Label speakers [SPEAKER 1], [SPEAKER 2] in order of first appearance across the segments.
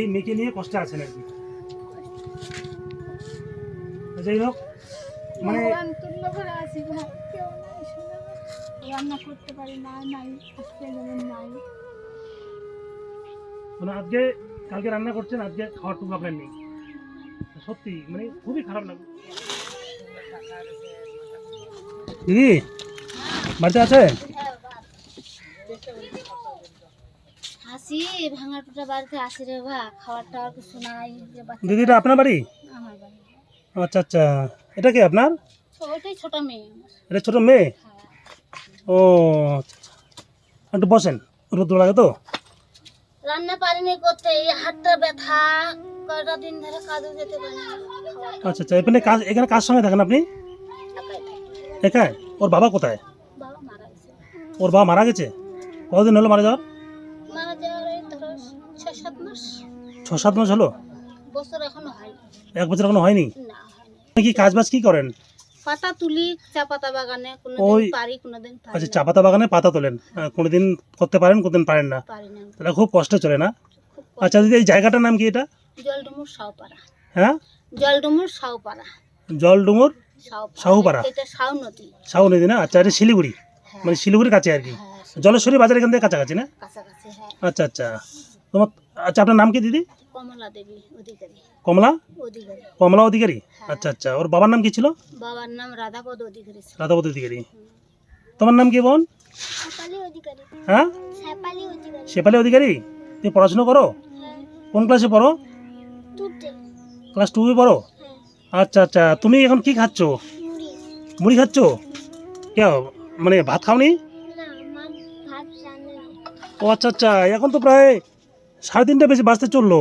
[SPEAKER 1] এই মেয়েকে নিয়ে কষ্টে আছেন আর কি। যাই হোক মানে
[SPEAKER 2] রান্না করতে পারি না নাই আজকে নাই।
[SPEAKER 1] মানে আজকে কালকে রান্না করছেন আজকে খাওয়ার টুকু আপনার নেই। সত্যি মানে খুবই খারাপ লাগল দিদি বাড়িতে আছে?
[SPEAKER 2] ভাঙা টুটা বাড়িতে আসি রে ভা খাবার টাবার কিছু নাই
[SPEAKER 1] দিদিটা আপনার বাড়ি?
[SPEAKER 2] আমার বাড়ি।
[SPEAKER 1] আচ্ছা আচ্ছা। এটা কি আপনার?
[SPEAKER 2] ওইটাই ছোট মেয়ে
[SPEAKER 1] এটা ছোট মেয়ে?
[SPEAKER 2] হ্যাঁ।
[SPEAKER 1] ও আচ্ছা আচ্ছা। একটু বসেন রোদ্র লাগে তো।
[SPEAKER 2] রান্না পারিনি করতে এই হাতটা ব্যথা কয়টা দিন ধরে কাজে যেতে পারি
[SPEAKER 1] আচ্ছা আচ্ছা এখানে কাজ এখানে কার সঙ্গে থাকেন আপনি?
[SPEAKER 2] একাই
[SPEAKER 1] ওর বাবা কোথায়? ওর বাবা মারা গেছে? কতদিন হলো মারা যাওয়ার?
[SPEAKER 2] মারা যাওয়ার
[SPEAKER 1] ছ সাত মাস হলো?
[SPEAKER 2] বছর এখনও হয়নি
[SPEAKER 1] এক বছর এখনও হয়নি?
[SPEAKER 2] না
[SPEAKER 1] আপনি কি কাজ বাজ কি করেন?
[SPEAKER 2] পাতা তুলি চা পাতা বাগানে কোনোদিন
[SPEAKER 1] ওই-
[SPEAKER 2] পারি কোনোদিন পারি
[SPEAKER 1] আচ্ছা চা পাতা বাগানে পাতা তোলেন। কোনোদিন করতে পারেন কোনোদিন পারেন না?
[SPEAKER 2] পারি না।
[SPEAKER 1] তাহলে খুব কষ্টে চলে না? আচ্ছা দিদি এই জায়গাটার নাম কি এটা?
[SPEAKER 2] জলডুমুর সাউপাড়া।
[SPEAKER 1] হ্যাঁ?
[SPEAKER 2] জলডুমুর সাউপাড়া।
[SPEAKER 1] জলডুমুর
[SPEAKER 2] সাউপাড়া।
[SPEAKER 1] সাউপাড়া?
[SPEAKER 2] এটা সাউ নদী।
[SPEAKER 1] সাউ নদী না? আচ্ছা এটা শিলিগুড়ি।
[SPEAKER 2] হ্যাঁ।
[SPEAKER 1] মানে শিলিগুড়ির কাছে আর কি।
[SPEAKER 2] হ্যাঁ
[SPEAKER 1] জলেশ্বরী বাজার এখান থেকে কাছাকাছি না?
[SPEAKER 2] কাছাকাছি হ্যাঁ।
[SPEAKER 1] আচ্ছা আচ্ছা। তোমার আচ্ছা আপনার নাম কি দিদি?
[SPEAKER 2] কমলা দেবী অধিকারী।
[SPEAKER 1] কমলা?
[SPEAKER 2] অধিকারী।
[SPEAKER 1] কমলা অধিকারী? আচ্ছা আচ্ছা। ওর বাবার নাম কি ছিল?
[SPEAKER 2] বাবার নাম রাধাপদ অধিকারী ছিল।
[SPEAKER 1] রাধাপতি অধিকারী। তোমার নাম কি বোন? হ্যাঁ?
[SPEAKER 2] শেপালি অধিকারী।
[SPEAKER 1] শেফালি অধিকারী? তুমি পড়াশোনা করো?
[SPEAKER 2] হ্যাঁ।
[SPEAKER 1] কোন ক্লাসে পড়ো? ক্লাস টুয়ে পড়ো?
[SPEAKER 2] হ্যাঁ।
[SPEAKER 1] আচ্ছা আচ্ছা। তুমি এখন কি খাচ্ছ?
[SPEAKER 2] মুড়ি।
[SPEAKER 1] খাচ্ছ? কে মানে ভাত খাওনি? ও আচ্ছা আচ্ছা। এখন তো প্রায় সাড়ে তিনটা বেশি বাঁচতে চলল।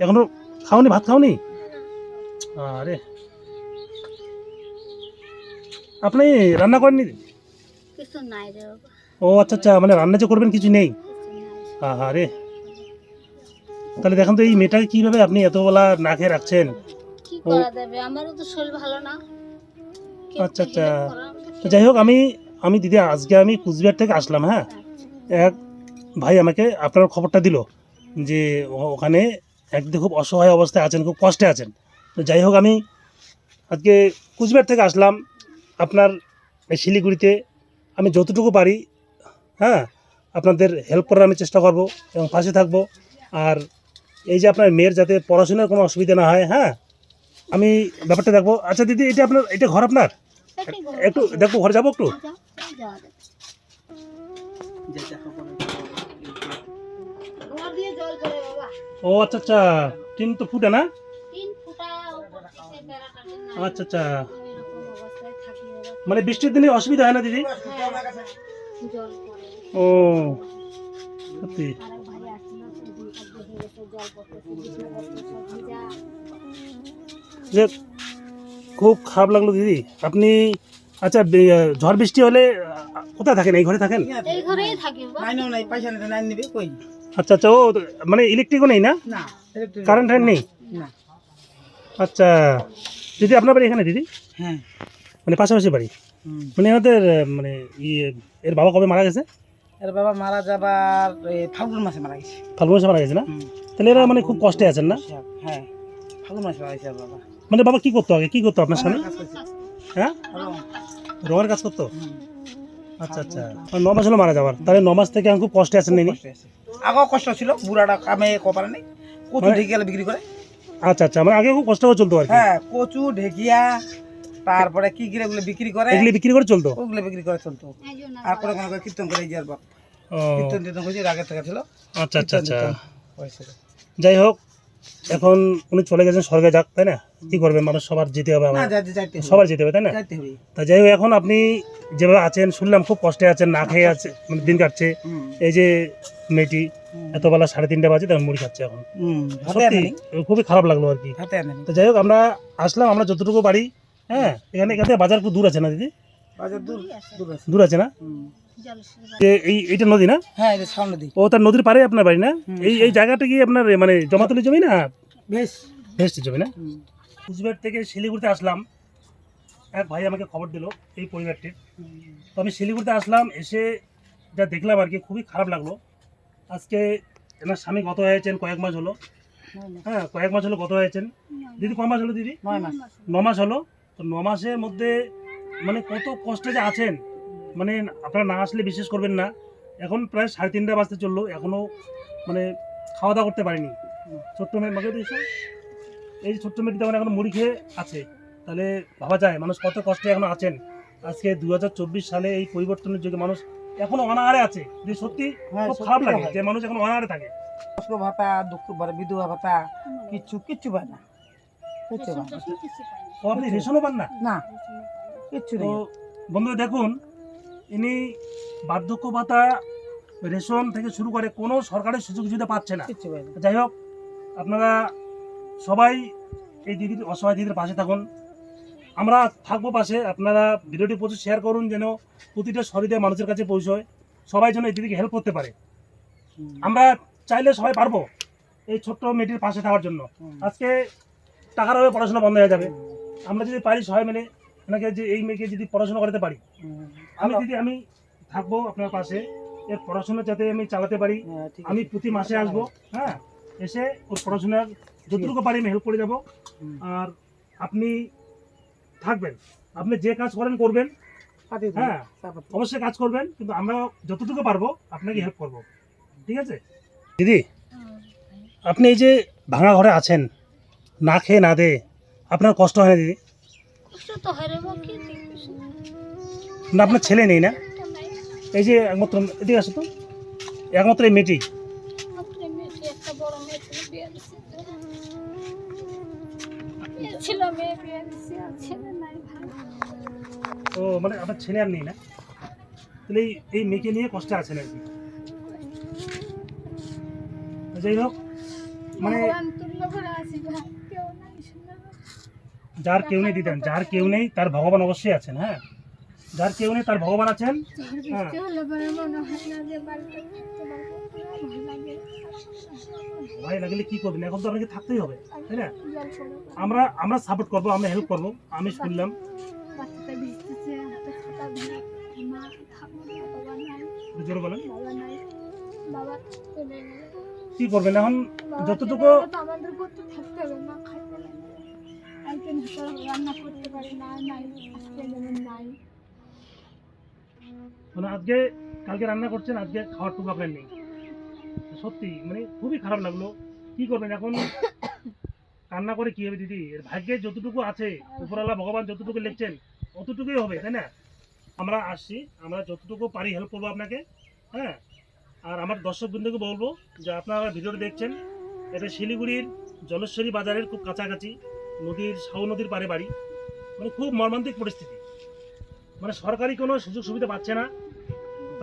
[SPEAKER 1] এখনও খাওনি ভাত খাওনি? আরে। আপনি রান্না করেননি?
[SPEAKER 2] রে
[SPEAKER 1] ও আচ্ছা আচ্ছা মানে রান্না যে করবেন কিছু নেই?
[SPEAKER 2] নাই
[SPEAKER 1] আরে তাহলে দেখেন তো এই মেয়েটাকে কীভাবে আপনি এতবেলা না খেয়ে রাখছেন?
[SPEAKER 2] আমারও তো শরীর ভালো না।
[SPEAKER 1] আচ্ছা, আচ্ছা। তো যাই হোক আমি আমি দিদি আজকে আমি কুচবিহার থেকে আসলাম হ্যাঁ? এক ভাই আমাকে আপনার খবরটা দিল। যে ও- ওখানে একদিকে খুব অসহায় অবস্থায় আছেন খুব কষ্টে আছেন। তো যাই হোক আমি আজকে কুচবিহার থেকে আসলাম আপনার এই শিলিগুড়িতে। আমি যতটুকু পারি হ্যাঁ আপনাদের হেল্প করার আমি চেষ্টা করব এবং পাশে থাকব। আর এই যে আপনার মেয়ের যাতে পড়াশোনার কোনো অসুবিধা না হয় হ্যাঁ আমি ব্যাপারটা দেখব। আচ্ছা দিদি এটা আপনার এটা ঘর আপনার? একটু দেখব ঘরে যাব একটু
[SPEAKER 2] যাও, যাওয়া যাবে। ঘর দিয়ে জল পড়ে বাবা
[SPEAKER 1] ও আচ্ছা আচ্ছা। টিন তো ফুটে না? আচ্ছা আচ্ছা। মানে বৃষ্টির দিনে অসুবিধা হয় না দিদি? ও সত্যি। যে খুব খারাপ লাগল দিদি। আপনি আচ্ছা ঝড় বৃষ্টি হলে কোথায় থাকেন? এই ঘরে থাকেন?
[SPEAKER 2] এই ঘরেই থাকি।
[SPEAKER 3] নাই নাই পয়সা নিতে নাই নিবি কই?
[SPEAKER 1] আচ্ছা আচ্ছা ও মানে ইলেকট্রিকও নেই না? কারেন্ট টারেন্ট নেই? আচ্ছা দিদি আপনার বাড়ি এখানে দিদি?
[SPEAKER 3] হ্যাঁ।
[SPEAKER 1] মানে পাশাপাশি বাড়ি? মানে আমাদের মানে ইয়ে এর বাবা কবে মারা গেছে?
[SPEAKER 3] এর বাবা মারা যাবার ফাল্গুন মাসে মারা গেছে।
[SPEAKER 1] ফাল্গুন মাসে মারা গেছে না? তাহলে এরা মানে খুব কষ্টে আছেন না?
[SPEAKER 3] হ্যাঁ। ফাল্গুন মাসে মারা গেছে বাবা।
[SPEAKER 1] মানে বাবা কি করতো আগে? কি করতো আপনার স্বামী?
[SPEAKER 3] করছে।
[SPEAKER 1] হ্যাঁ। রঙের কাজ করতো? আচ্ছা আচ্ছা। ন মাস হলো মারা যাবার তাহলে ন মাস থেকে আমি খুব কষ্টে আছেন নিনি।
[SPEAKER 3] আগেও কষ্ট ছিল বুড়াটা কামে কপারে নেই কচু
[SPEAKER 1] মানে-
[SPEAKER 3] ঢেকিয়া বিক্রি করে।
[SPEAKER 1] আচ্ছা আচ্ছা মানে আগে খুব কষ্ট করে চলতো আর কি?
[SPEAKER 3] হ্যাঁ কচু ঢেকিয়া তারপরে কি কি এগুলো বিক্রি করে?
[SPEAKER 1] এগুলো বিক্রি করে চলতো?
[SPEAKER 3] ওগুলো বিক্রি করে চলতো। আর কোনো কোনো করে কীর্তন করে এই যে আর বাপ। কীর্তন টির্তন করছে আগে থেকে ছিল।
[SPEAKER 1] আচ্ছা আচ্ছা আচ্ছা। যাই হোক এখন উনি চলে গেছেন স্বর্গে যাক তাই না? কি করবে মানুষ সবার যেতে হবে
[SPEAKER 3] না
[SPEAKER 1] আমার।
[SPEAKER 3] যাইতে যাইতে হবে।
[SPEAKER 1] সবার যেতে হবে তাই না? তা যাই হোক এখন আপনি যেভাবে আছেন শুনলাম খুব কষ্টে আছেন না খেয়ে আছে মানে দিন কাটছে। এই যে মেয়েটি
[SPEAKER 3] হুম।
[SPEAKER 1] এত বেলা সাড়ে তিনটা বাজে তখন মুড়ি খাচ্ছে এখন। সত্যি খুবই খারাপ লাগল আর কি। তো যাই হোক আমরা আসলাম আমরা যতটুকু পারি হ্যাঁ এখানে এখান থেকে বাজার খুব দূর আছে না দিদি?
[SPEAKER 3] দূর দূর আছে।
[SPEAKER 1] না? এই এইটা নদী না?
[SPEAKER 3] হ্যাঁ
[SPEAKER 1] ও তার নদীর পারে আপনার বাড়ি না? এই এই জায়গাটা কি আপনার মানে জমাতলি জমি না?
[SPEAKER 3] বেশ।
[SPEAKER 1] ভেস্টি জমি না। কুচবিহার থেকে শিলিগুড়িতে আসলাম। এক ভাই আমাকে খবর দিল এই পরিবারটির তো আমি শিলিগুড়িতে আসলাম এসে যা দেখলাম আর কি খুবই খারাপ লাগল। আজকে এনার স্বামী গত হয়েছেন কয়েক মাস হলো। হ্যাঁ কয়েক মাস হলো গত হয়েছেন। দিদি ক মাস হলো দিদি? ন মাস হলো। তো ন মাসের মধ্যে মানে কত কষ্টে যে আছেন। মানে আপনারা না আসলে বিশ্বাস করবেন না। এখন প্রায় সাড়ে তিনটা বাজতে চলল। এখনও মানে খাওয়া দাওয়া করতে পারিনি। ছোট্ট মেয়ে মাকে দিয়েছ এই যে ছোট্ট মেয়েটি তখন এখন মুড়ি খেয়ে আছে। তাহলে ভাবা যায় মানুষ কত কষ্টে এখন আছেন। আজকে দু হাজার চব্বিশ সালে এই পরিবর্তনের যুগে মানুষ এখনও অনাহারে আছে। যে সত্যি
[SPEAKER 3] হ্যাঁ,
[SPEAKER 1] খুব খারাপ লাগে। যে মানুষ এখন অনাহারে থাকে।
[SPEAKER 3] কষ্ট ভাতা দুঃখ ভাতা বিধবা ভাতা কিচ্ছু কিচ্ছু পায় না। কিচ্ছু পায়।
[SPEAKER 1] তো আপনি রেশনও পান না?
[SPEAKER 3] না। কিচ্ছু
[SPEAKER 1] তো বন্ধুরা দেখুন ইনি বার্ধক্য ভাতা রেশন থেকে শুরু করে কোনো সরকারের সুযোগ সুবিধা পাচ্ছে না।
[SPEAKER 3] কিচ্ছু পায় না।
[SPEAKER 1] যাই হোক আপনারা সবাই এই দিদির অসহায় দিদির পাশে থাকুন। আমরা থাকব পাশে। আপনারা ভিডিওটি প্রচুর শেয়ার করুন যেন প্রতিটা শরীরে মানুষের কাছে পৌঁছয়। সবাই যেন এই দিদিকে হেল্প করতে পারে। আমরা চাইলে সবাই পারব এই ছোট্ট মেয়েটির পাশে থাকার জন্য। আজকে টাকার অভাবে পড়াশোনা বন্ধ হয়ে যাবে। আমরা যদি পারি সবাই মিলে এনাকে যে এই মেয়েকে যদি পড়াশোনা করাতে পারি। আমি দিদি আমি থাকব আপনার পাশে। এর পড়াশোনা যাতে আমি চালাতে পারি।
[SPEAKER 3] হ্যাঁ,
[SPEAKER 1] আমি প্রতি মাসে আসব। হ্যাঁ এসে ওর পড়াশোনার যতটুকু পারি আমি হেল্প করে যাব। আর আপনি থাকবেন। আপনি যে কাজ করেন করবেন। হ্যাঁ। অবশ্যই কাজ করবেন কিন্তু আমরা যতটুকু পারব আপনাকে হেল্প করব। ঠিক আছে? দিদি আপনি এই যে ভাঙা ঘরে আছেন না খেয়ে না দে আপনার কষ্ট হয় না দিদি? না আপনার ছেলে নেই না? এই যে একমাত্র এদিকে আসো তো। একমাত্র এই মেয়েটি। তো মানে আপনার ছেলে আর নেই না? তাহলে এই- মেয়েকে নিয়ে কষ্টে আছেন আর কি। যাই হোক মানে যার কেউ নেই, দিতেন, যার কেউ নেই, তার ভগবান অবশ্যই আছেন হ্যাঁ? যার কেউ নেই, তার ভগবান আছেন হ্যাঁ। ভয় লাগলে কি করবেন? এখন তো আপনাকে থাকতেই হবে, তাই না? আমরা আমরা সাপোর্ট করব, আমরা হেল্প করব, আমি শুনলাম। জোরে বলেন। কি করবেন এখন? যতটুকু
[SPEAKER 2] চলে গেলে তো আমাদের করতে থাকতে হবে না খাইতে লাগবে একদিন রান্না করতে পারি না নাই আজকে যেমন নাই।
[SPEAKER 1] মানে আজকে কালকে রান্না করছেন আজকে খাওয়ার টুকু আপনার নেই। সত্যি মানে খুবই খারাপ লাগল। কি করবেন এখন? রান্না করে কি হবে দিদি? এর ভাগ্যে যতটুকু আছে উপরওয়ালা ভগবান যতটুকু লিখছেন অতটুকুই হবে তাই না? আমরা আসছি, আমরা যতটুকু পারি হেল্প করব আপনাকে হ্যাঁ? আর আমার দর্শক বৃন্দকে বলব যে আপনারা ভিডিওটা দেখছেন, এটা শিলিগুড়ির জলেশ্বরী বাজারের খুব কাছাকাছি, নদীর সাউ নদীর পারে বাড়ি। মানে খুব মর্মান্তিক পরিস্থিতি। মানে সরকারি কোনো সুযোগ সুবিধা পাচ্ছে না,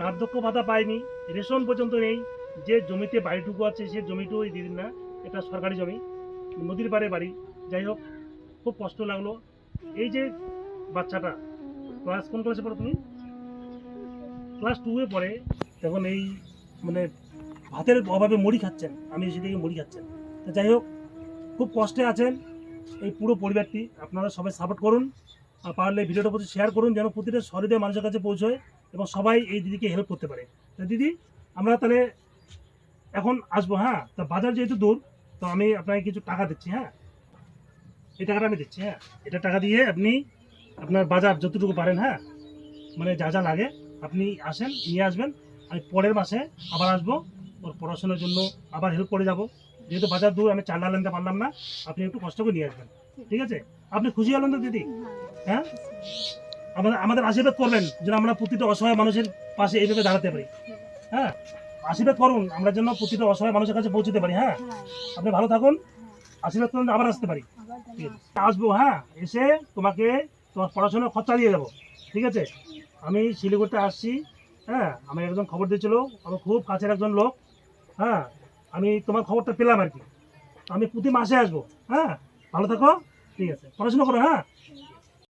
[SPEAKER 1] বার্ধক্য ভাতা পায়নি, রেশন পর্যন্ত নেই, যে জমিতে বাড়িটুকু আছে সে জমিটুকু দিদিন না, এটা সরকারি জমি, নদীর পাড়ে বাড়ি। যাই হোক, খুব কষ্ট লাগল। এই যে বাচ্চাটা ক্লাস কোন ক্লাসে পড়ো তুমি? ক্লাস টুয়ে পড়ে তখন এই মানে ভাতের অভাবে মুড়ি খাচ্ছেন, আমি এসে থেকে মুড়ি খাচ্ছেন। তো যাই হোক, খুব কষ্টে আছেন এই পুরো পরিবারটি। আপনারা সবাই সাপোর্ট করুন, আর পারলে ভিডিওটা প্রতি শেয়ার করুন, যেন প্রতিটা শরীরে মানুষের কাছে পৌঁছয় এবং সবাই এই দিদিকে হেল্প করতে পারে। তো দিদি, আমরা তাহলে এখন আসব হ্যাঁ? তা বাজার যেহেতু দূর, তো আমি আপনাকে কিছু টাকা দিচ্ছি হ্যাঁ? এই টাকাটা আমি দিচ্ছি হ্যাঁ? এটা টাকা দিয়ে আপনি আপনার বাজার যতটুকু পারেন হ্যাঁ? মানে যা যা লাগে, আপনি আসেন, নিয়ে আসবেন। আমি পরের মাসে আবার আসব, ওর পড়াশোনার জন্য আবার হেল্প করে যাব। যেহেতু বাজার দূর, আমি চাল ডাল আনতে পারলাম না, আপনি একটু কষ্ট করে নিয়ে আসবেন। ঠিক আছে? আপনি খুশি হলেন তো, দিদি? হ্যাঁ? আমাদের আমাদের আশীর্বাদ করবেন যেন আমরা প্রতিটা অসহায় মানুষের পাশে এইভাবে দাঁড়াতে পারি। হ্যাঁ? আশীর্বাদ করুন, আমরা যেন প্রতিটা অসহায় মানুষের কাছে পৌঁছতে পারি হ্যাঁ? আপনি ভালো থাকুন, আশীর্বাদ করুন, আবার আসতে পারি। আসব হ্যাঁ? এসে তোমাকে তোমার পড়াশোনার খরচা দিয়ে দেবো, ঠিক আছে? আমি শিলিগুড়িতে আসছি হ্যাঁ? আমি একজন খবর দিয়েছিল আমার খুব কাছের একজন লোক হ্যাঁ? আমি তোমার খবরটা পেলাম আর কি। আমি প্রতি মাসে আসব হ্যাঁ? ভালো থাকো, ঠিক আছে? পড়াশোনা করো হ্যাঁ?